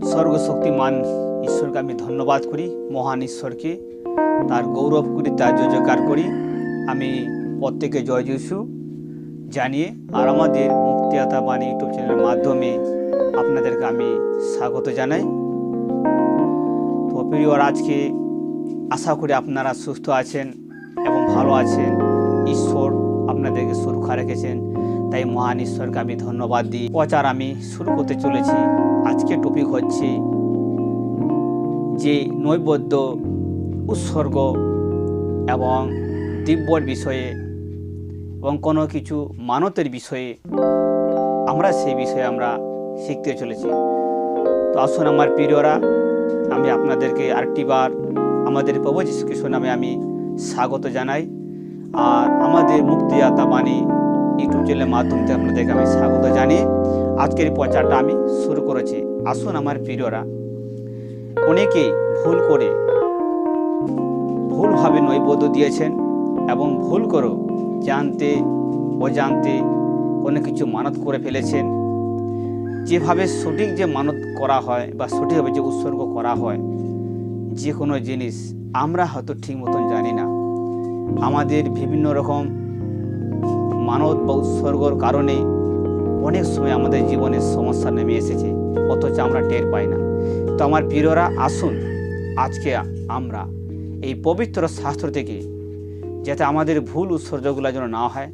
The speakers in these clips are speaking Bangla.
সর্বশক্তিমান ঈশ্বরকে আমি ধন্যবাদ করি, মহান ঈশ্বরকে। তার গৌরব করি, তার জয়জয়কার করি। আমি প্রত্যেকে জয় যিশু জানিয়ে আর আমাদের মুক্তিয়াতা বাণী ইউটিউব চ্যানেলের মাধ্যমে আপনাদেরকে আমি স্বাগত জানাই। তো প্রিয় আজকে আশা করি আপনারা সুস্থ আছেন এবং ভালো আছেন। ঈশ্বর আপনাদেরকে সুরক্ষা রেখেছেন। তাই মহান ঈশ্বরকে আমি ধন্যবাদ দিই। প্রচার আমি শুরু করতে চলেছি। আজকে টপিক হচ্ছে যে নৈবদ্য উৎসর্গ এবং দিব্যর বিষয়ে এবং কোনো কিছু মানতের বিষয়ে আমরা সেই বিষয়ে আমরা শিখতে চলেছি। তো আসুন আমার প্রিয়রা, আমি আপনাদেরকে আরেকটিবার আমাদের প্রভু যীশু নামে আমি স্বাগত জানাই। আর আমাদের মুক্তিদাতা বাণী ইউটিউব চ্যানেলের মাধ্যম আপনাদেরকে আমি স্বাগত জানিয়ে আজকের প্রচারটা আমি শুরু করেছি। আসুন আমার প্রিয়রা অনেকেই ভুল করে ভুলভাবে নৈবদ্য দিয়েছেন এবং ভুল করো জানতে, অজান্তে অনেক কিছু মানত করে ফেলেছেন। যেভাবে সঠিক যে মানত করা হয় বা সঠিকভাবে যে উৎসর্গ করা হয়, যে কোনো জিনিস আমরা হয়তো ঠিক মতন জানি না। আমাদের বিভিন্ন রকম মানত বা উৎসর্গর কারণে অনেক সময় আমাদের জীবনে সমস্যা নেমে এসেছে, অথচ আমরা টের পাই না। তো আমার প্রিয়রা, আসুন আজকে আমরা এই পবিত্র শাস্ত্র থেকে যাতে আমাদের ভুল উৎসর্গগুলো যেন না হয়,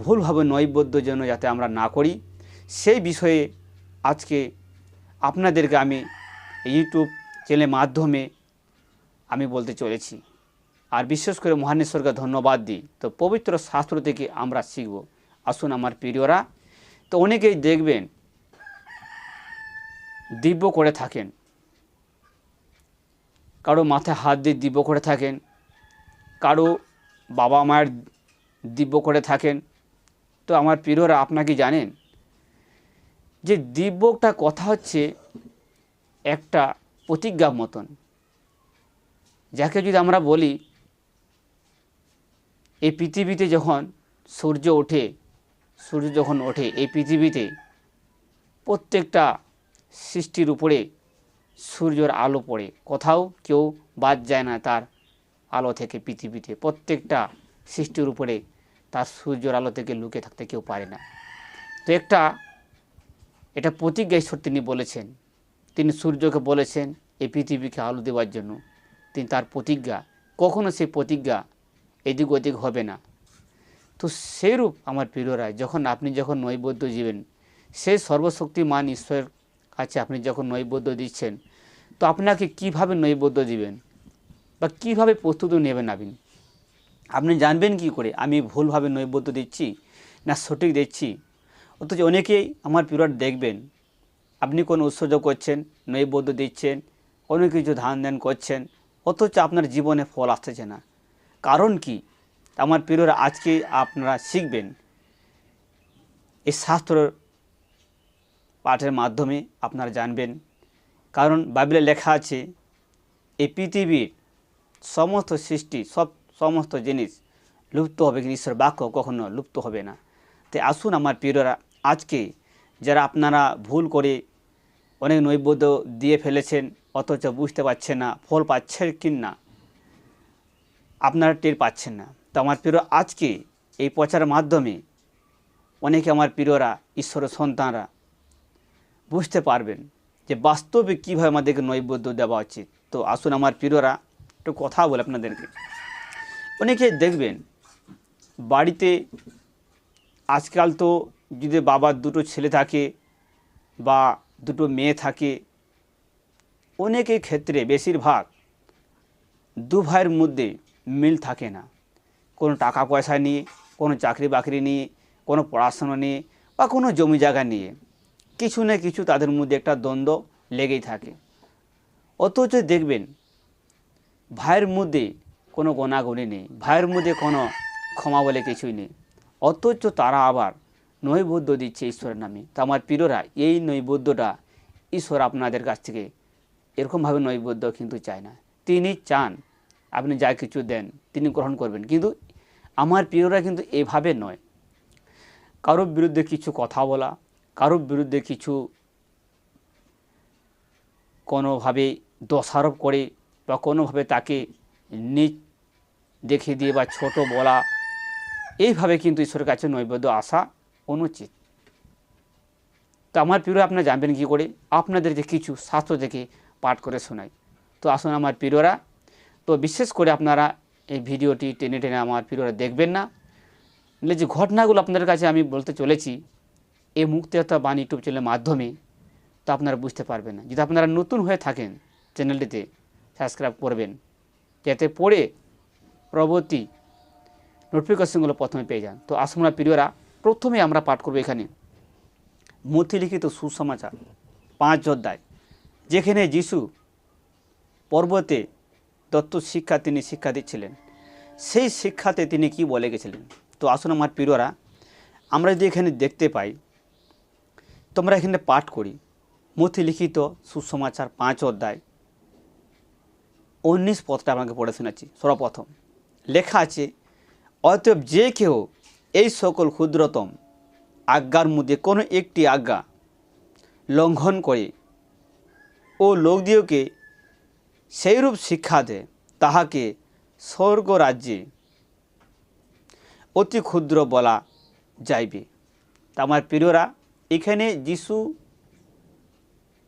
ভুলভাবে নৈবদ্য যেন যাতে আমরা না করি, সেই বিষয়ে আজকে আপনাদেরকে আমি ইউটিউব চ্যানেলের মাধ্যমে আমি বলতে চলেছি। আর বিশেষ করে মহানেশ্বরকে ধন্যবাদ দিই। তো পবিত্র শাস্ত্র থেকে আমরা শিখব। আসুন আমার প্রিয়রা, তো অনেকেই দেখবেন, দিব্য করে থাকেন। কারও মাথায় হাত দিয়ে দিব্য করে থাকেন, কারও বাবা মায়ের দিব্য করে থাকেন। তো আমার প্রিয়রা আপনাকে জানেন যে দিব্যটা কথা হচ্ছে একটা প্রতিজ্ঞা মতন। যাকে যদি আমরা বলি এই পৃথিবীতে যখন সূর্য ওঠে, সূর্য যখন ওঠে, এই পৃথিবীতে প্রত্যেকটা সৃষ্টির উপরে সূর্যর আলো পড়ে। কোথাও কেউ বাদ যায় না তার আলো থেকে পৃথিবীতে। প্রত্যেকটা সৃষ্টির উপরে তার সূর্যর আলো থেকে লুকে থাকতে কেউ পারে না। তো একটা, এটা প্রতিজ্ঞা ঈশ্বর তিনি বলেছেন। তিনি সূর্যকে বলেছেন এই পৃথিবীকে আলো দেওয়ার জন্য। তিনি তার প্রতিজ্ঞা, কখনো সেই প্রতিজ্ঞা এদিক ওদিক হবে না। তো সেইরূপ আমার প্রিয়রা যখন আপনি যখন নৈবদ্য জীবেন সেই সর্বশক্তিমান ঈশ্বরের কাছে আপনি যখন নৈবদ্য দিচ্ছেন, তো আপনাকে কীভাবে নৈবদ্য দিবেন? বা কীভাবে প্রস্তুতি নেবেন আপনি? আপনি জানবেন কি করে? আমি ভুলভাবে নৈবদ্য দিচ্ছি না সঠিক দিচ্ছি? অথচ অনেকেই আমার পিরিয়ড দেখবেন, আপনি কোনো উৎসর্গ করছেন, নৈবদ্য দিচ্ছেন, অনেক কিছু ধান ধ্যান করছেন, অথচ আপনার জীবনে ফল আসতেছে না। কারণ কি? আমার প্রিয়রা, আজকে আপনারা শিখবেন এই শাস্ত্র পাঠের মাধ্যমে আপনারা জানবেন। কারণ বাইবেলে লেখা আছে, এই পৃথিবীর সমস্ত সৃষ্টি, সব সমস্ত জিনিস লুপ্ত হবে, কিন্তু ঈশ্বর বাক্য কখনো লুপ্ত হবে না। তাই আসুন আমার প্রিয়রা, আজকে যারা আপনারা ভুল করে অনেক নৈবদ্য দিয়ে ফেলেছেন, অথচ বুঝতে পারছে না, ফল পাচ্ছেন কি না আপনারা টের পাচ্ছেন না। তো আমার প্রিয়, আজকে এই প্রচারের মাধ্যমে অনেকে আমার প্রিয়রা ঈশ্বরের সন্তানরা বুঝতে পারবেন যে বাস্তবে কীভাবে আমাদেরকে নৈবদ্য দেওয়া উচিত। তো আসুন আমার প্রিয়রা, একটু কথা বলে আপনাদেরকে। অনেকে দেখবেন, বাড়িতে আজকাল তো যদি বাবার দুটো ছেলে থাকে বা দুটো মেয়ে থাকে, অনেকের ক্ষেত্রে বেশিরভাগ দু ভাইয়ের মধ্যে মিল থাকে না। কোনো টাকা পয়সা নিয়ে, কোনো চাকরি বাকরি নিয়ে, কোনো পড়াশোনা নিয়ে বা কোনো জমি জায়গা নিয়ে কিছু না কিছু তাদের মধ্যে একটা দ্বন্দ্ব লেগেই থাকে। অথচ দেখবেন, ভাইয়ের মধ্যে কোনো গোনাগুনি নেই, ভাইয়ের মধ্যে কোনো ক্ষমা বলে কিছুই নেই। অথচ তারা আবার নৈবদ্য দিচ্ছে ঈশ্বরের নামে। তো আমার প্রিয়রা এই নৈবদ্যটা ঈশ্বর আপনাদের কাছ থেকে এরকমভাবে নৈবদ্য কিন্তু চায় না। তিনি চান আপনি যা কিছু দেন, তিনি গ্রহণ করবেন। কিন্তু আমার প্রিয়রা কিন্তু এভাবে নয়। কারোর বিরুদ্ধে কিছু কথা বলা, কারোর বিরুদ্ধে কিছু কোনোভাবে দোষারোপ করে বা কোনোভাবে তাকে নিচ দেখে দিয়ে বা ছোট বলা, এইভাবে কিন্তু ঈশ্বরের কাছে নৈবেদ্য আসা অনুচিত। তো আমার প্রিয় আপনারা জানবেন কী করে? আপনাদেরকে কিছু শাস্ত্র থেকে পাঠ করে শোনাই। তো আসুন আমার প্রিয়রা তো বিশেষ করে আপনারা এই ভিডিওটি টেনে টেনে আমার প্রিয়রা দেখবেন না। যে ঘটনাগুলো আপনাদের কাছে আমি বলতে চলেছি, এই মুক্তিহত্যা বাণী ইউটিউব চ্যানেলের মাধ্যমে, তো আপনারা বুঝতে পারবেন না। যদি আপনারা নতুন হয়ে থাকেন চ্যানেলটিতে সাবস্ক্রাইব করবেন, যাতে পড়ে পরবর্তী নোটিফিকেশনগুলো প্রথমে পেয়ে যান। তো আসুন না প্রিয়রা প্রথমে আমরা পাঠ করব এখানে। মথিলিখিত সুসমাচার, পাঁচ অধ্যায়, যেখানে যিশু পর্বতে দত্ত শিক্ষা তিনি শিক্ষা দিচ্ছিলেন। সেই শিক্ষাতে তিনি কি বলে গেছিলেন? তো আসুন আমার প্রিয়রা, আমরা যদি এখানে দেখতে পাই, তোমরা এখানে পাঠ করি। মথি লিখিত সুসমাচার পাঁচ অধ্যায়। উনিশ পথটা আপনাকে পড়ে শোনাচ্ছি, সর্বপ্রথম। লেখা আছে, অতএব যে কেউ এই সকল ক্ষুদ্রতম আজ্ঞার মধ্যে কোনো একটি আজ্ঞা লঙ্ঘন করে ও লোকদিওকে সেইরূপ শিক্ষা দেয় তাহাকে স্বর্গ রাজ্যে অতি ক্ষুদ্র বলা যাইবে। তা আমার প্রিয়রা, এখানে যিশু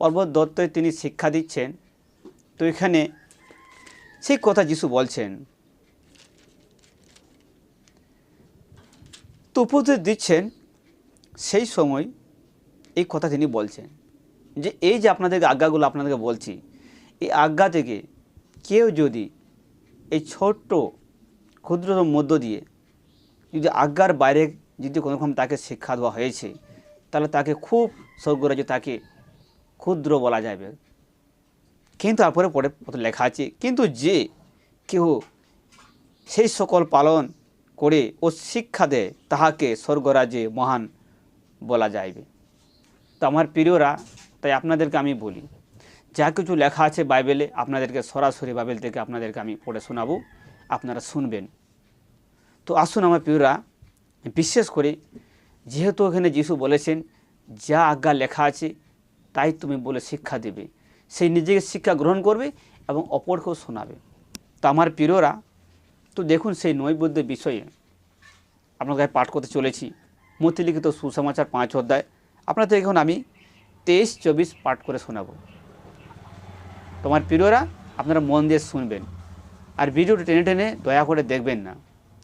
পর্বত দত্তই তিনি শিক্ষা দিচ্ছেন। তো এখানে সেই কথা যিশু বলছেন। তো উপদেশ দিচ্ছেন সেই সময় এই কথা তিনি বলছেন যে, এই যে আপনাদেরকে আজ্ঞাগুলো আপনাদেরকে বলছি এই আজ্ঞা থেকে কেউ যদি এই ছোট্ট ক্ষুদ্রতম মধ্য দিয়ে যদি আজ্ঞার বাইরে যদি কোনো রকম তাকে শিক্ষা দেওয়া হয়েছে, তাহলে তাকে খুব স্বর্গরাজ্য তাকে ক্ষুদ্র বলা যাবে। কিন্তু তারপরে পরে লেখা আছে, কিন্তু যে কেউ সেই সকল পালন করে ও শিক্ষা দেয়, তাহাকে স্বর্গরাজ্যে মহান বলা যাইবে। তো আমার প্রিয়রা, তাই আপনাদেরকে আমি বলি যা কিছু লেখা আছে বাইবেলে, আপনাদেরকে সরাসরি বাইবেল থেকে আপনাদেরকে আমি পড়ে শোনাবো। আপনারা শুনবেন। তো আসুন আমার প্রিয়রা বিশেষ করে, যেহেতু এখানে যিশু বলেছেন, যা আজ্ঞা লেখা আছে, তাই তুমি বলে শিক্ষা দেবে। সেই নিজেকে শিক্ষা গ্রহণ করবে এবং অপরকেও শোনাবে। তো আমার প্রিয়রা, তো দেখুন সেই নৈবদ্য বিষয়ে, আপনার কাছে পাঠ করতে চলেছি। মতিলিখিত সুসমাচার পাঁচ অধ্যায়। আপনাদের এখন আমি তেইশ, চব্বিশ পাঠ করে শোনাবো। তোমার প্রিয়রা আপনারা মন দিয়ে শুনবেন। আর ভিডিওটা টেনে টেনে দয়া করে দেখবেন না।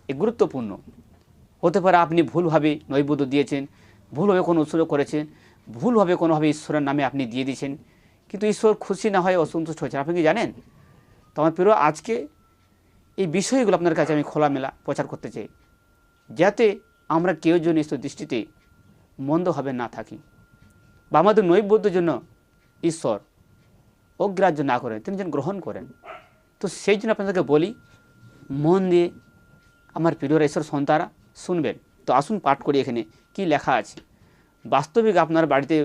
এ গুরুত্বপূর্ণ। হতে পারে আপনি ভুলভাবে নৈবদ্য দিয়েছেন, ভুলভাবে কোনো উৎসর্গ করেছেন, ভুলভাবে কোনোভাবে ঈশ্বরের নামে আপনি দিয়ে দিয়েছেন, কিন্তু ঈশ্বর খুশি না হয় অসন্তুষ্ট হয়েছে আপনি কি জানেন? তো আমার প্রিয় আজকে এই বিষয়গুলো আপনার কাছে আমি খোলামেলা প্রচার করতে চাই। যাতে আমরা কেউ যেন ঈশ্বর দৃষ্টিতে মন্দভাবে না থাকি। বা আমাদের নৈবদ্যের জন্য ঈশ্বর অগ্রাহ্য না করেন, তিনি যেন গ্রহণ করেন। তো সেই জন্য আপনাদেরকে বলি, মন দিয়ে আমার প্রিয়রা ঈশ্বর সন্তারা শুনবেন। তো আসুন পাঠ করি এখানে, কি লেখা আছে? বাস্তবিক আপনার বাড়িতে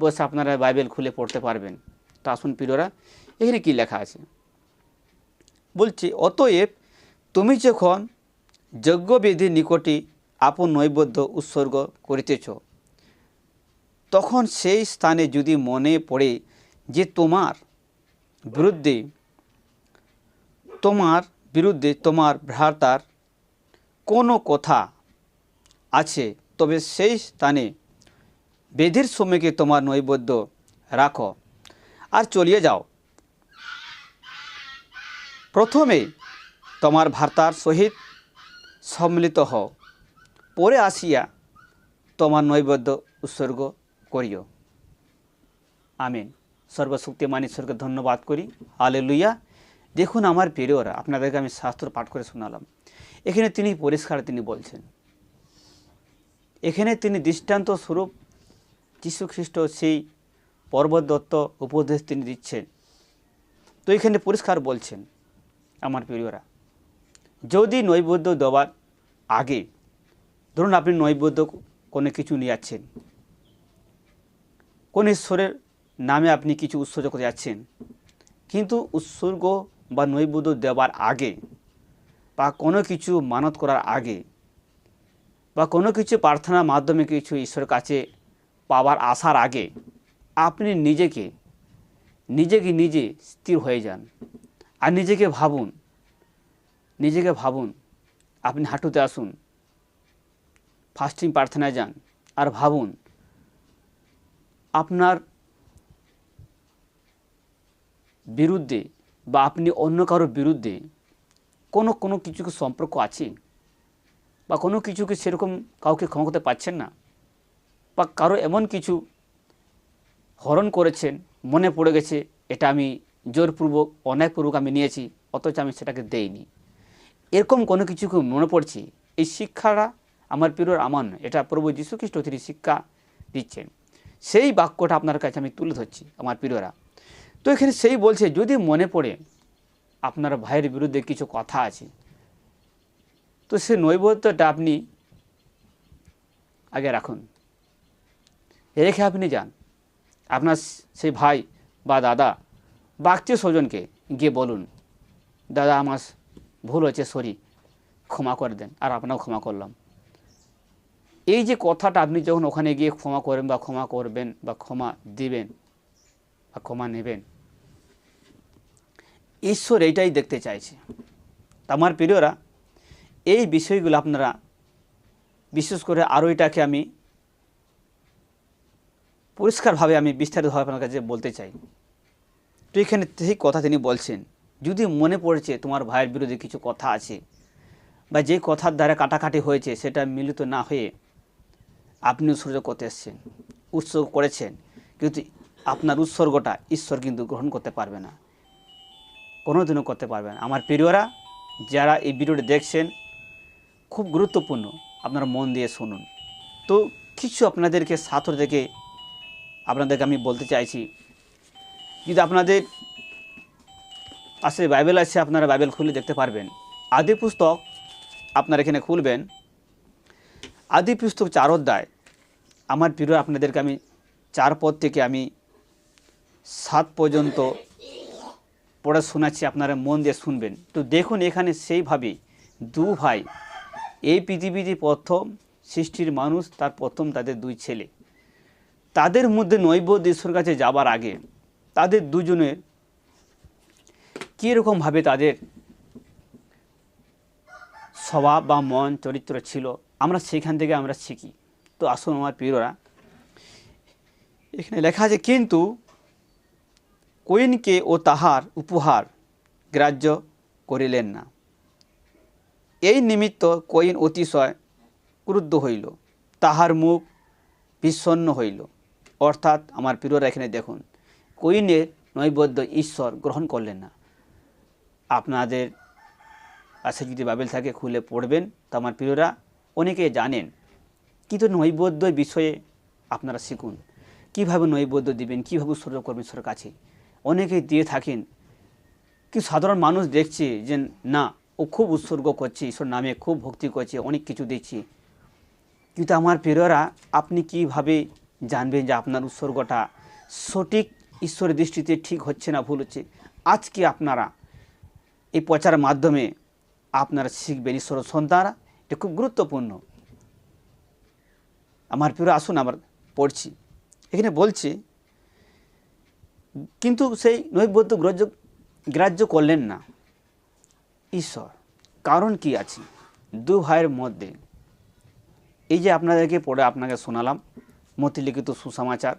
বসে আপনারা বাইবেল খুলে পড়তে পারবেন। তো আসুন প্রিয়রা, এখানে কি লেখা আছে? বলছি, অতএব তুমি যখন যজ্ঞবিধির নিকটে আপন নৈবদ্য উৎসর্গ করিতেছ, তখন সেই স্থানে যদি মনে পড়ে যে তোমার বিরুদ্ধে তোমার বিরুদ্ধে তোমার ভ্রাতার কোনো কথা আছে, তবে সেই স্থানে বেধির সময়কে তোমার নৈবদ্য রাখো। আর চলিয়ে যাও। প্রথমে তোমার ভ্রাতার সহিত সম্মিলিত হও। পরে আসিয়া তোমার নৈবদ্য উৎসর্গ করিও। আমিন। সর্বশক্তিমান ঈশ্বরকে ধন্যবাদ করি। আলে লুইয়া দেখুন আমার প্রিয়রা, আপনাদেরকে আমি শাস্ত্র পাঠ করে শোনালাম। এখানে তিনি পরিষ্কার তিনি বলছেন, এখানে তিনি দৃষ্টান্ত স্বরূপ যীশুখ্রিস্ট সেই পর্বত দত্ত উপদেশ তিনি দিচ্ছেন। তো এখানে পরিষ্কার বলছেন আমার প্রিয়রা, যদি নৈবদ্য দেওয়ার আগে, ধরুন আপনি নৈবদ্য কোনো কিছু নিয়ে যাচ্ছেন, কোন ঈশ্বরের নামে আপনি কিছু উৎসর্গ করে যাচ্ছেন। কিন্তু উৎসর্গ বা নৈবদ্য দেওয়ার আগে বা কোনো কিছু মানত করার আগে বা কোনো কিছু প্রার্থনার মাধ্যমে কিছু ঈশ্বরের কাছে পাওয়ার আসার আগে আপনি নিজেকে নিজেকে নিজে স্থির হয়ে যান আর নিজেকে ভাবুন নিজেকে ভাবুন, আপনি হাঁটুতে আসুন ফাস্টিং প্রার্থনায় যান আর ভাবুন, আপনার বিরুদ্ধে বা আপনি অন্য কারোর বিরুদ্ধে কোনো কোনো কিছু সম্পর্ক আছে? বা কোনো কিছুকে সেরকম কাউকে ক্ষমা করতে পারছেন না? বা কারও এমন কিছু হরণ করেছেন, মনে পড়ে গেছে, এটা আমি জোরপূর্বক, অন্যায়পূর্বক আমি নিয়েছি, অথচ আমি সেটাকে দেইনি এরকম কোনো কিছুকে মনে পড়ছে? এই শিক্ষাটা আমার প্রিয় আমার নয় এটা প্রভু যীশুখ্রিস্ট তিনি শিক্ষা দিচ্ছেন। সেই বাক্যটা আপনার কাছে আমি তুলে ধরছি, আমার প্রিয়রা। তো এখানে সেই বলছে, যদি মনে পড়ে আপনার ভাইয়ের বিরুদ্ধে কিছু কথা আছে, তো সে নৈবত্যটা আপনি আগে রাখুন। রেখে আপনি যান। আপনার সেই ভাই বা দাদা বা স্বজনকে গিয়ে বলুন, দাদা, আমার ভুল হয়েছে, সরি, ক্ষমা করে দেন, আর আপনাও ক্ষমা করলাম। এই যে কথাটা আপনি যখন ওখানে গিয়ে ক্ষমা করেন বা ক্ষমা করবেন বা ক্ষমা দিবেন বা ক্ষমা নেবেন ঈশ্বর এইটাই দেখতে চাইছে। আমার প্রিয়রা, এই বিষয়গুলো আপনারা বিশেষ করে আরও এটাকে আমি পরিষ্কারভাবে আমি বিস্তারিতভাবে আপনার কাছে বলতে চাই। তো এখানে সেই কথা তিনি বলছেন, যদি মনে পড়েছে তোমার ভাইয়ের বিরুদ্ধে কিছু কথা আছে বা যে কথার দ্বারা কাটাকাটি হয়েছে সেটা মিলিত না হয়ে আপনি উৎসর্গ করতে এসছেন, উৎসর্গ করেছেন, কিন্তু আপনার উৎসর্গটা ঈশ্বর কিন্তু গ্রহণ করতে পারবে না। কোনো দিনও করতে পারবে না। আমার প্রিয়রা, যারা এই ভিডিওটি দেখছেন, খুব গুরুত্বপূর্ণ। আপনারা মন দিয়ে শুনুন। তো কিছু আপনাদেরকে সাথর থেকে আপনাদেরকে আমি বলতে চাইছি। যদি আপনাদের পাশে বাইবেল আছে, আপনারা বাইবেল খুলে দেখতে পারবেন। আদি পুস্তক আপনারা এখানে খুলবেন। আদি পুস্তক চার অধ্যায়। আমার প্রিয় আপনাদেরকে আমি চার পদ থেকে আমি সাত পর্যন্ত পড়ে শোনাচ্ছি, আপনারা মন দিয়ে শুনবেন। তো দেখুন এখানে সেইভাবে দু ভাই, এই পৃথিবীতে প্রথম সৃষ্টির মানুষ, তার প্রথম তাদের দুই ছেলে। তাদের মধ্যে নৈবেদ্য ঈশ্বর কাছে যাবার আগে তাদের দুজনের কীরকমভাবে তাদের স্বভাব বা মন, চরিত্র ছিল, আমরা সেখান থেকে আমরা শিখি। তো আসুন আমার প্রিয়রা, এখানে লেখা আছে, কিন্তু কইনকে ও তাহার উপহার গ্রাহ্য করিলেন না। এই নিমিত্ত কইন অতিশয় ক্রুদ্ধ হইল। তাহার মুখ বিষণ্ণ হইল। অর্থাৎ আমার প্রিয়রা এখানে দেখুন কইনের নৈবদ্য ঈশ্বর গ্রহণ করলেন না। আপনাদের কাছে যদি বাবেল থাকে, খুলে পড়বেন। তো আমার প্রিয়রা, অনেকে জানেন কিন্তু নৈবদ্য বিষয়ে আপনারা শিখুন। কীভাবে নৈবদ্য দিবেন, কীভাবে উৎসর্গ করবেন ঈশ্বরের কাছে অনেকে দিয়ে থাকেন। কি সাধারণ মানুষ দেখছে যে, না, ও খুব উৎসর্গ করছে, ঈশ্বর নামে খুব ভক্তি করছে, অনেক কিছু দিচ্ছি। কিন্তু আমার প্রিয়রা, আপনি কীভাবে জানবেন যে আপনার উৎসর্গটা সঠিক ঈশ্বরের দৃষ্টিতে ঠিক হচ্ছে না ভুল হচ্ছে? আজকে আপনারা এই প্রচার মাধ্যমে আপনারা শিখবেন ঈশ্বর সন্তানরা এটা খুব গুরুত্বপূর্ণ। আমার প্রিয় আসুন আমার পড়ছি। এখানে বলছে কিন্তু সেই নৈবদ্য গ্রাহ্য গ্রাহ্য করলেন না। ঈশ্বর, কারণ কি আছে? দু ভাইয়ের মধ্যে। এই যে আপনাদেরকে পড়ে আপনাকে শোনালাম, মতিলিখিত সুসমাচার।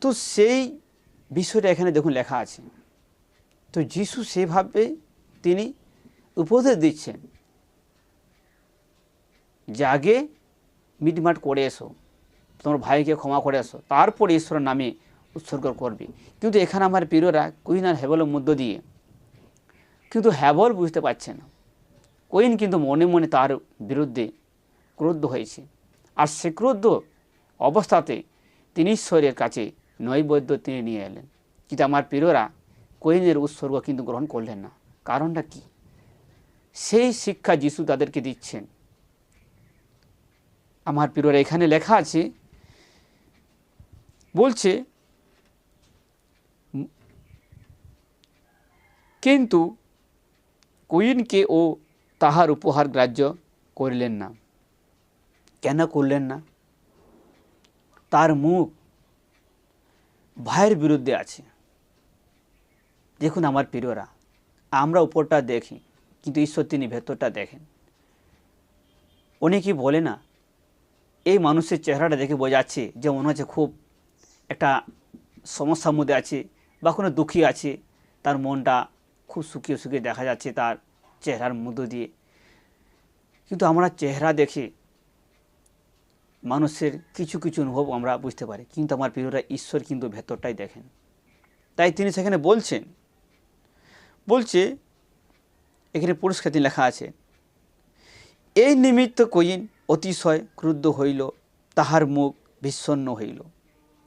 তো সেই বিষয়টা এখানে দেখুন লেখা আছে। তো যিশু সেভাবে তিনি উপদেশ দিচ্ছেন, যে আগে মিটমাট করে এসো, তোমার ভাইকে ক্ষমা করে এসো। তারপর ঈশ্বরের নামে উৎসর্গ করবে। কিন্তু এখানে আমার প্রিয়রা কুইন আর হেবলের মধ্য দিয়ে। কিন্তু হ্যাবল বুঝতে পারছে না। কুইন কিন্তু মনে মনে তার বিরুদ্ধে ক্রুদ্ধ হয়েছে। আর সে ক্রুদ্ধ অবস্থাতে তিনি ঈশ্বরের কাছে নৈবদ্য তিনি নিয়ে এলেন। কিন্তু আমার প্রিয়রা কোয়েনের উৎসর্গ কিন্তু গ্রহণ করলেন না। কারণটা কি? সেই শিক্ষা যিশু তাদেরকে দিচ্ছেন। আমার প্রিয়রা এখানে লেখা আছে, বলছে কিন্তু কুইনকে ও তাহার উপহার গ্রাহ্য করিলেন না। কেন করলেন না? তার মুখ ভাইয়ের বিরুদ্ধে আছে। দেখুন আমার প্রিয়রা, আমরা উপরটা দেখি, কিন্তু ঈশ্বর তিনি ভেতরটা দেখেন। অনেকেই বলে না, এই মানুষের চেহারাটা দেখে বোঝাচ্ছে যে মনে হচ্ছে খুব একটা সমস্যার মধ্যে আছে বা কোনো দুঃখী আছে, তার মনটা খুব শুকিয়ে শুকিয়ে দেখা যাচ্ছে তার চেহারার মধ্য দিয়ে। কিন্তু আমরা চেহারা দেখে মানুষের কিছু কিছু অনুভব আমরা বুঝতে পারি। কিন্তু আমার প্রিয়রা ঈশ্বর কিন্তু ভেতরটাই দেখেন। তাই তিনি সেখানে বলছেন, বলছে, এখানে পুরস্কার তিনি লেখা আছে, এই নিমিত্ত কইন অতিশয় ক্রুদ্ধ হইল, তাহার মুখ বিচ্ছন্ন হইল।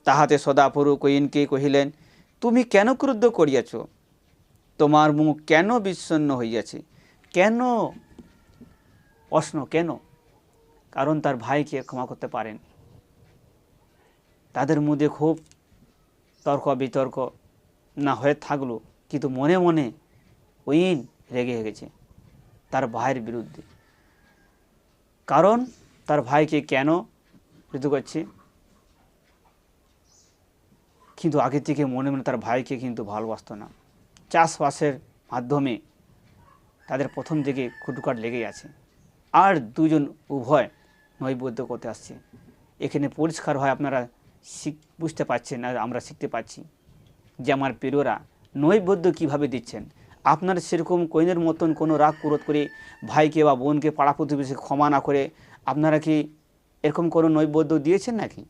তাহাতে সদাপুরু কইনকে কহিলেন, তুমি কেন ক্রুদ্ধ করিয়াছ? তোমার মুখ কেন বিচ্ছন্ন হইয়াছে? কেন প্রশ্ন কেন? কারণ তার ভাইকে ক্ষমা করতে পারেন। তাদের মধ্যে খুব তর্ক বিতর্ক না হয়ে থাকল, কিন্তু মনে মনে উইন রেগে গেছে তার ভাইয়ের বিরুদ্ধে। কারণ তার ভাইকে কেন মৃত্যু করছে? কিন্তু আগে থেকে মনে মনে তার ভাইকে কিন্তু ভালোবাসতো না। চাষবাসের মাধ্যমে তাদের প্রথম দিকে খুটুকাট লেগেই আছে। আর দুজন উভয় নৈবদ্য করতে আসছে। এখানে পরিষ্কার হয় আপনারা শিখ, বুঝতে পারছেন আর আমরা শিখতে পাচ্ছি যে আমার প্রিয়রা নৈবদ্য কীভাবে দিচ্ছেন। আপনার সেরকম কোইনের মতন কোনো রাগ কুরোধ করে ভাইকে বা বোনকে পাড়া প্রতিবেশী ক্ষমা না করে আপনারা কি এরকম কোনো নৈবদ্য দিয়েছেন নাকি?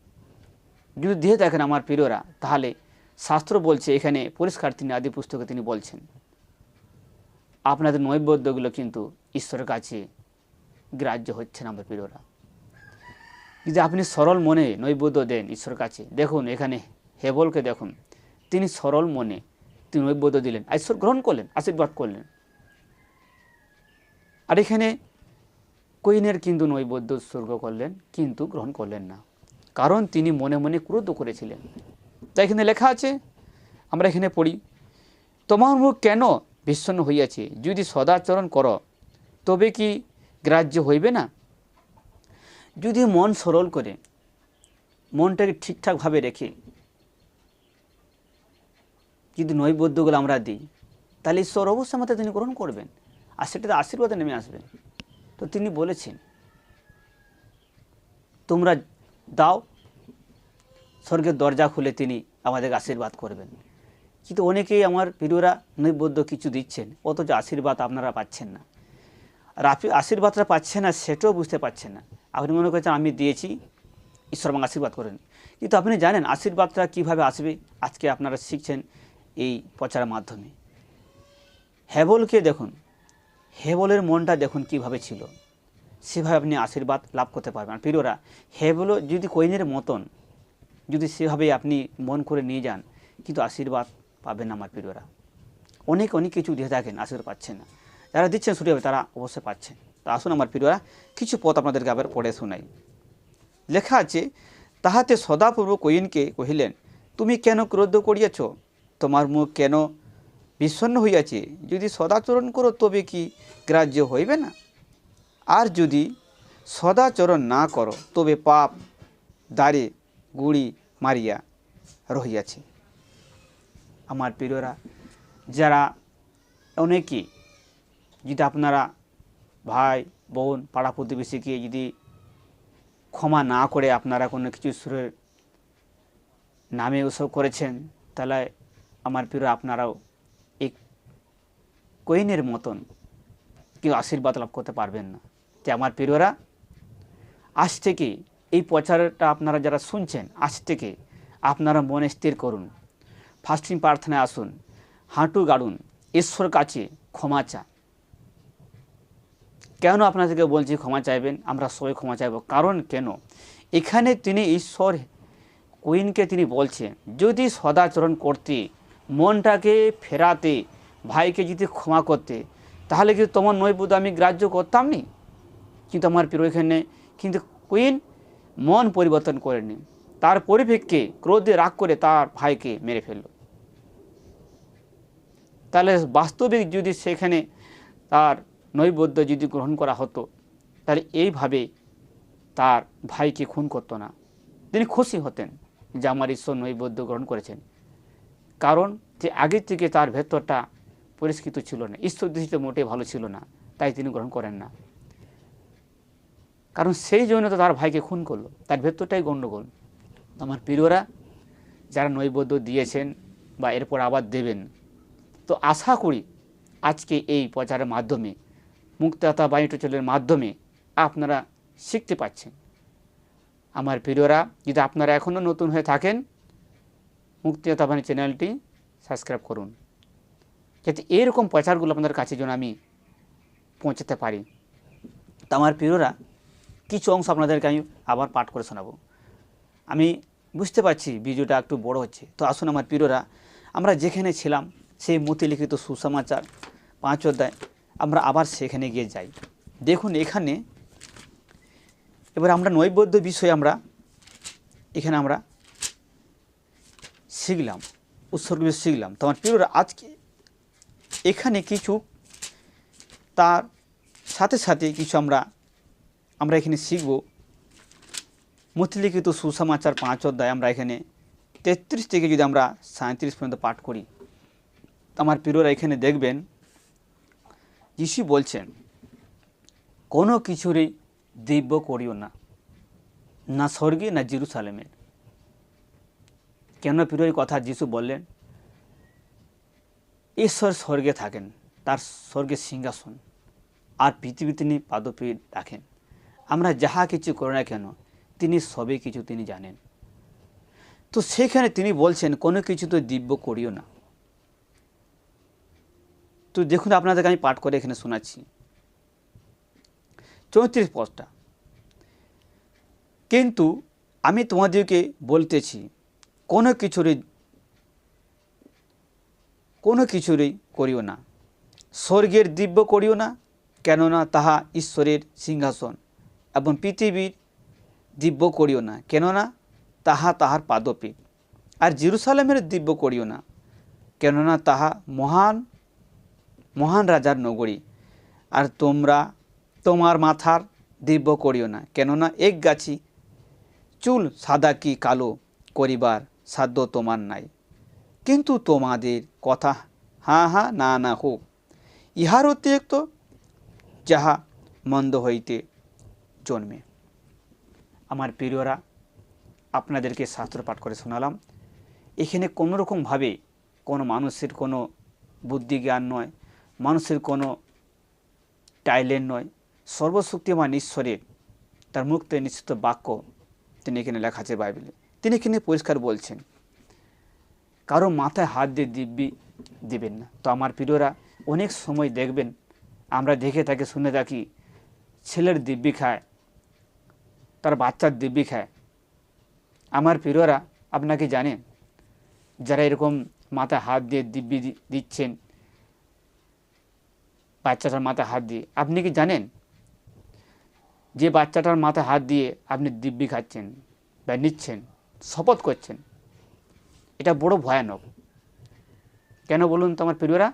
যদি দিয়ে থাকেন আমার প্রিয়রা তাহলে শাস্ত্র বলছে, এখানে পরিষ্কার তিনি আদি পুস্তকে তিনি বলছেন। আপনাদের নৈবদ্যগুলো কিন্তু ঈশ্বরের কাছে গ্রাহ্য হচ্ছে না, আমার প্রিয়রা। যদি আপনি সরল মনে নৈবদ্য দেন ঈশ্বরের কাছে, দেখুন এখানে হেবলকে দেখুন, তিনি সরল মনে তিনি নৈবদ্য দিলেন, ঈশ্বর গ্রহণ করলেন, আশীর্বাদ করলেন। আর এখানে কৈনের কিন্তু নৈবদ্য উৎসর্গ করলেন, কিন্তু গ্রহণ করলেন না। কারণ তিনি মনে মনে ক্রোধ করেছিলেন। তাই এখানে লেখা আছে, আমরা এখানে পড়ি, তোমার মুখ কেন বিচ্ছন্ন হইয়াছে? যদি সদাচরণ করো, তবে কি গ্রাহ্য হইবে না? যদি মন সরল করে, মনটাকে ঠিকঠাকভাবে রেখে, যদি নৈবদ্যগুলো আমরা দিই, তাহলে ঈশ্বর অবশ্যই আমাদের তিনি গ্রহণ করবেন, আর সেটাতে আশীর্বাদে নেমে আসবেন তো তিনি বলেছেন, তোমরা দাও স্বর্গের দরজা খুলে তিনি আমাদের আশীর্বাদ করবেন। কিন্তু অনেকেই আমার প্রিয়রা নৈবদ্য কিছু দিচ্ছেন, অথচ আশীর্বাদ আপনারা পাচ্ছেন না। আর আপনি আশীর্বাদটা পাচ্ছেন না, সেটাও বুঝতে পারছেন না। আপনি মনে করছেন, আমি দিয়েছি, ঈশ্বর আমাকে আশীর্বাদ করেন। কিন্তু আপনি জানেন, আশীর্বাদটা কীভাবে আসবে? আজকে আপনারা শিখছেন এই প্রচারের মাধ্যমে। হেবলকে দেখুন, হেবলের মনটা দেখুন কীভাবে ছিল। সেভাবে আপনি আশীর্বাদ লাভ করতে পারবেন। প্রিয়রা হেবল যদি কৈনের মতন যদি সেভাবে আপনি মন করে নিয়ে যান, কিন্তু আশীর্বাদ পাবেন না আমার প্রিয়রা অনেক অনেক কিছু দিয়ে থাকেন, আশীর্বাদ পাচ্ছেন না। যারা দিচ্ছেন সঠিকভাবে তারা অবশ্যই পাচ্ছেন। তা আসুন আমার প্রিয়রা কিছু পথ আপনাদেরকে আবার পড়ে শোনাই। লেখা আছে, তাহাতে সদাপূর্ব কইনকে কহিলেন, তুমি কেন ক্রোধ করিয়াছ? তোমার মুখ কেন বিষণ্ণ হইয়াছে? যদি সদাচরণ করো, তবে কি গ্রাহ্য হইবে না? আর যদি সদাচরণ না করো, তবে পাপ দ্বারে গুড়ি মারিয়া রহিয়াছে। আমার প্রিয়রা, যারা অনেকেই যদি আপনারা ভাই, বোন, পাড়া প্রতিবেশীকে যদি ক্ষমা না করে আপনারা কোনো কিছু সুরের নামে ওসব করেছেন, তাহলে আমার প্রিয় আপনারাও এক কৈনের মতন কেউ আশীর্বাদ লাভ করতে পারবেন না। যে আমার প্রিয়রা, আজ থেকে এই প্রচারটা আপনারা যারা শুনছেন, আজ থেকে আপনারা মনে স্থির করুন। ফাস্টিং প্রার্থনায় আসুন, হাঁটু গাড়ুন, ঈশ্বর কাছে ক্ষমা চা কেন আপনাদেরকে বলছি ক্ষমা চাইবেন? আমরা সবাই ক্ষমা চাইব। কারণ কেন? এখানে তিনি ঈশ্বর কুইনকে তিনি বলছেন, যদি সদাচরণ করতে, মনটাকে ফেরাতে, ভাইকে যদি ক্ষমা করতে, তাহলে কি তোমার নৈবুদ্ধ আমি গ্রাহ্য করতাম নি কিন্তু আমার প্রিয় এখানে, কিন্তু কুইন মন পরিবর্তন করেনি তার পরিপ্রেক্ষে ক্রোধে রাগ করে তার ভাইকে মেরে ফেলল। তাহলে বাস্তবিক যদি সেখানে তার নৈবদ্য যদি গ্রহণ করা হতো, তাহলে এইভাবে তার ভাইকে খুন করতো না। তিনি খুশি হতেন যে আমার ঈশ্বর নৈবদ্য গ্রহণ করেছেন। কারণ যে আগে থেকে তার ভেতরটা পরিষ্কৃত ছিল না। ঈশ্বর দৃষ্টিতে মোটেই ভালো ছিল না। তাই তিনি গ্রহণ করেন না। কারণ সেই জন্য তো তার ভাইকে খুন করল। তার ভেতরটাই গণ্ডগোল। আমার প্রিয়রা, যারা নৈবেদ্য দিয়েছেন বা এরপর আবার দেবেন, তো আশা করি আজকে এই প্রচারের মাধ্যমে, মুক্ততা বাণিজ্যচলের মাধ্যমে আপনারা শিখতে পাচ্ছেন আমার প্রিয়রা, যদি আপনারা এখনও নতুন হয়ে থাকেন মুক্তিদাতা বাণী চ্যানেলটি সাবস্ক্রাইব করুন। যাতে এরকম প্রচারগুলো আপনাদের কাছে যেন আমি পৌঁছাতে পারি। তো আমার প্রিয়রা কিছু অংশ আপনাদেরকে আমি আবার পাঠ করে শোনাবো। আমি বুঝতে পারছি ভিডিওটা একটু বড় হচ্ছে। তো আসুন আমার প্রিয়রা, আমরা যেখানে ছিলাম, সেই মতি লিখিত সুসমাচার, পাঁচ অধ্যায়, আমরা আবার সেখানে গিয়ে যাই। দেখুন এখানে, এবার আমরা নৈবদ্য বিষয়ে আমরা, এখানে আমরা শিখলাম উৎসর্গ শিখলাম। তোমার প্রিয়রা, আজকে এখানে কিছু, তার সাথে সাথে কিছু আমরা আমরা এখানে শিখব মতিলিখিত সুসমাচার পাঁচ অধ্যায়। আমরা এখানে তেত্রিশ থেকে যদি আমরা সাঁত্রিশ পর্যন্ত পাঠ করি আমার প্রিয়রা এখানে দেখবেন, যিশু বলছেন, কোনো কিছুরই দিব্য করিও না না স্বর্গে, না জিরুসালেমের কেন প্রিয় কথা যিশু বললেন? ঈশ্বর স্বর্গে থাকেন, তার স্বর্গের সিংহাসন, আর পৃথিবী তিনি পাদপীঠ রাখেন। আমরা যাহা কিছু করি না কেন, তিনি সবই কিছু তিনি জানেন। তো সেখানে তিনি বলছেন, কোনো কিছু তো দিব্য করিও না। তো দেখুন, আপনাদেরকে আমি পাঠ করে এখানে শোনাচ্ছি। চৌত্রিশ পদটা। কিন্তু আমি তোমাদেরকে বলতেছি, কোনো কিছুরই কোনো কিছুরই করিও না। স্বর্গের দিব্য করিও না, কেননা তাহা ঈশ্বরের সিংহাসন। এবং পৃথিবীর দিব্য করিও না। কেননা তাহা তাহার পাদপীঠ। আর জিরুসালামের দিব্য করিও না। কেননা তাহা মহান মহান রাজার নগরী। আর তোমরা তোমার মাথার দিব্য করিও না। কেননা এক গাছি চুল সাদা কি কালো করিবার সাধ্য তোমার নাই। কিন্তু তোমাদের কথা হা হা না না হোক ইহার অতিরিক্ত যাহা মন্দ হইতে জন্মে। আমার প্রিয়রা, আপনাদেরকে শাস্ত্র পাঠ করে শোনালাম। এখানে কোনো রকমভাবে কোনো মানুষের কোনো বুদ্ধি জ্ঞান নয়, মানুষের কোনো টাইলেন্ট নয়। সর্বশক্তিমান ঈশ্বরের তার মুক্ত নিশ্চিত বাক্য তিনি এখানে লেখা আছে বাইবেলে। তিনি এখানে পরিষ্কার বলছেন, কারও মাথায় হাত দিয়ে দিব্যি দিবেন না। তো আমার প্রিয়রা, অনেক সময় দেখবেন, আমরা দেখে থাকি, শুনে থাকি, ছেলের দিব্যি খায় তার বাচ্চার দিব্যি খায়। আমার প্রিয়রা আপনাকে জানেন? যারা এরকম মাথায় হাত দিয়ে দিব্যি দিচ্ছেন, বাচ্চাটার মাথায় হাত দিয়ে, আপনি কি জানেন? যে বাচ্চাটার মাথায় হাত দিয়ে আপনি দিব্যি খাচ্ছেন বা নিচ্ছেন, শপথ করছেন, এটা বড় ভয়ানক। কেন বলুন তো আমার প্রিয়রা?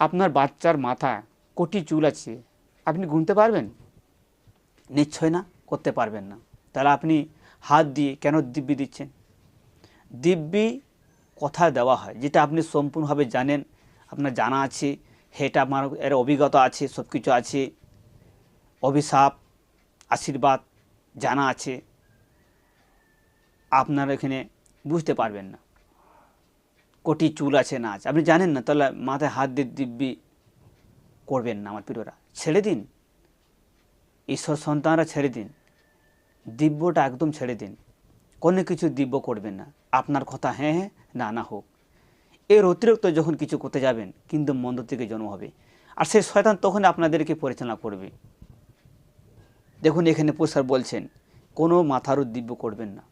আপনার বাচ্চার মাথায় কোটি চুল আছে, আপনি গুনতে পারবেন? নিশ্চয় না। করতে পারবেন না। তাহলে আপনি হাত দিয়ে কেন দিব্যি দিচ্ছেন? দিব্যি কথা দেওয়া হয়, যেটা আপনি সম্পূর্ণভাবে জানেন, আপনার জানা আছে সেটা আমার এর অভিজ্ঞতা আছে সব কিছু আছে, অভিশাপ, আশীর্বাদ জানা আছে, আপনার এখানে বুঝতে পারবেন না। কোটি চুল আছে না আছে, আপনি জানেন না, তাহলে মাথায় হাত দিয়ে দিব্যি করবেন না, আমার প্রিয়রা। ছেড়ে দিন। ঈশ্বর সন্তানরা ছেড়ে দিন। দিব্যটা একদম ছেড়ে দিন। কোনো কিছু দিব্য করবেন না। আপনার কথা হ্যাঁ হ্যাঁ না না হোক। এর অতিরিক্ত যখন কিছু করতে যাবেন, কিন্তু মন্দ থেকে জন্ম হবে। আর সেই শয়তান তখন আপনাদেরকে পরিচালনা করবে। দেখুন, এখানে পরিষ্কার বলছেন, কোনো মাথারও দিব্য করবেন না।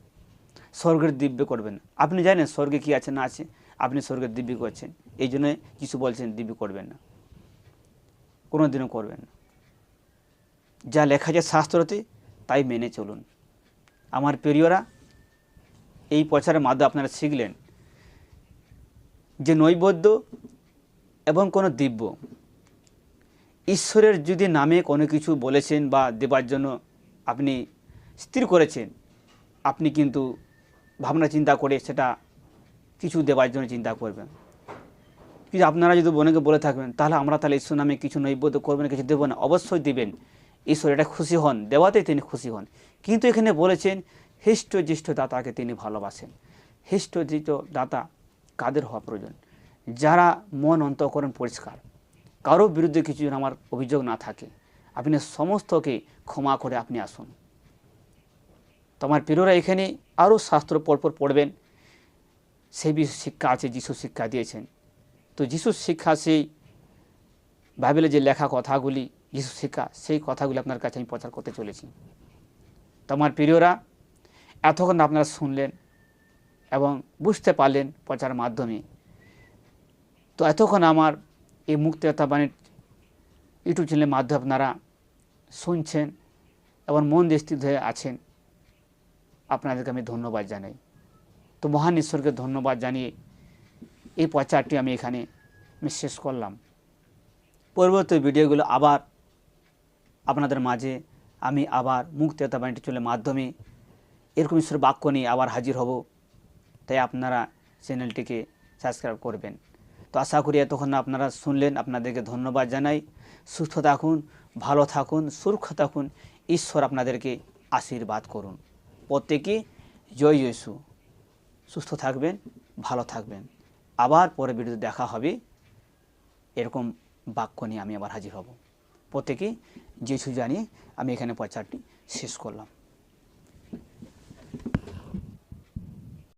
স্বর্গের দিব্য করবেন আপনি জানেন স্বর্গে কি আছে, না আছে? আপনি স্বর্গের দিব্য করছেন। এই জন্য কিছু বলছেন, দিব্য করবেন না। কোনো দিনও করবেন না। যা লেখা যায় শাস্ত্রতে তাই মেনে চলুন। আমার প্রিয়রা, এই প্রচারের মাধ্যমে আপনারা শিখলেন যে নৈবদ্য এবং কোনো দিব্য। ঈশ্বরের যদি নামে কোনো কিছু বলেছেন বা দেবার জন্য আপনি স্থির করেছেন, আপনি কিন্তু ভাবনা চিন্তা করে সেটা কিছু দেওয়ার জন্য চিন্তা করবেন। কিন্তু আপনারা যদি বোনকে বলে থাকবেন, তাহলে আমরা তাহলে ঈশ্বর নামে কিছু নৈবদ্য করবেন কিছু দেবো না? অবশ্যই দিবেন। ঈশ্বর এটা খুশি হন, দেওয়াতে তিনি খুশি হন। কিন্তু এখানে বলেছেন হিষ্ট জ্যেষ্ঠ দাতাকে তিনি ভালোবাসেন। হিষ্ট জ্যেষ্ঠ দাতা কাদের হওয়া প্রয়োজন? যারা মন অন্তঃকরণ পরিষ্কার। কারও বিরুদ্ধে কিছু আমার অভিযোগ না থাকে। আপনি সমস্তকে ক্ষমা করে আপনি আসুন। তোমার প্রিয়রা, এখানে আরও শাস্ত্র পরপর পড়বেন। সেই বিষয়ে শিক্ষা আছে যিশু শিক্ষা দিয়েছেন। তো যিশুর শিক্ষা সেই বাইবেলে যে লেখা কথাগুলি যিশু শিক্ষা সেই কথাগুলি আপনার কাছে আমি প্রচার করতে চলেছি। তোমার প্রিয়রা, এতক্ষণ আপনারা শুনলেন এবং বুঝতে পারলেন প্রচার মাধ্যমে। তো এতক্ষণ আমার এই মুক্ততা বাণীর ইউটিউব চ্যানেলের মাধ্যমে আপনারা শুনছেন এবং মন স্থির হয়ে আছেন, আপনাদেরকে আমি ধন্যবাদ জানাই। তো মহান ঈশ্বরকে ধন্যবাদ জানিয়ে এই প্রচারটি আমি এখানে আমি শেষ করলাম। পরবর্তী ভিডিওগুলো আবার আপনাদের মাঝে আমি আবার মুক্ততা বাণীটি চলে মাধ্যমে এরকম ঈশ্বর বাক্য নিয়ে আবার হাজির হব। তাই আপনারা চ্যানেলটিকে সাবস্ক্রাইব করবেন। তো আশা করি এতক্ষণ আপনারা শুনলেন, আপনাদেরকে ধন্যবাদ জানাই। সুস্থ থাকুন, ভালো থাকুন, সুরক্ষা থাকুন, ঈশ্বর আপনাদেরকে আশীর্বাদ করুন। প্রত্যেকে জয় জয়সু। সুস্থ থাকবেন, ভালো থাকবেন। আবার পরে ভিডিওতে দেখা হবে। এরকম বাক্য নিয়ে আমি আবার হাজির হব। প্রত্যেকে যিশু জানিয়ে আমি এখানে প্রচারটি শেষ করলাম।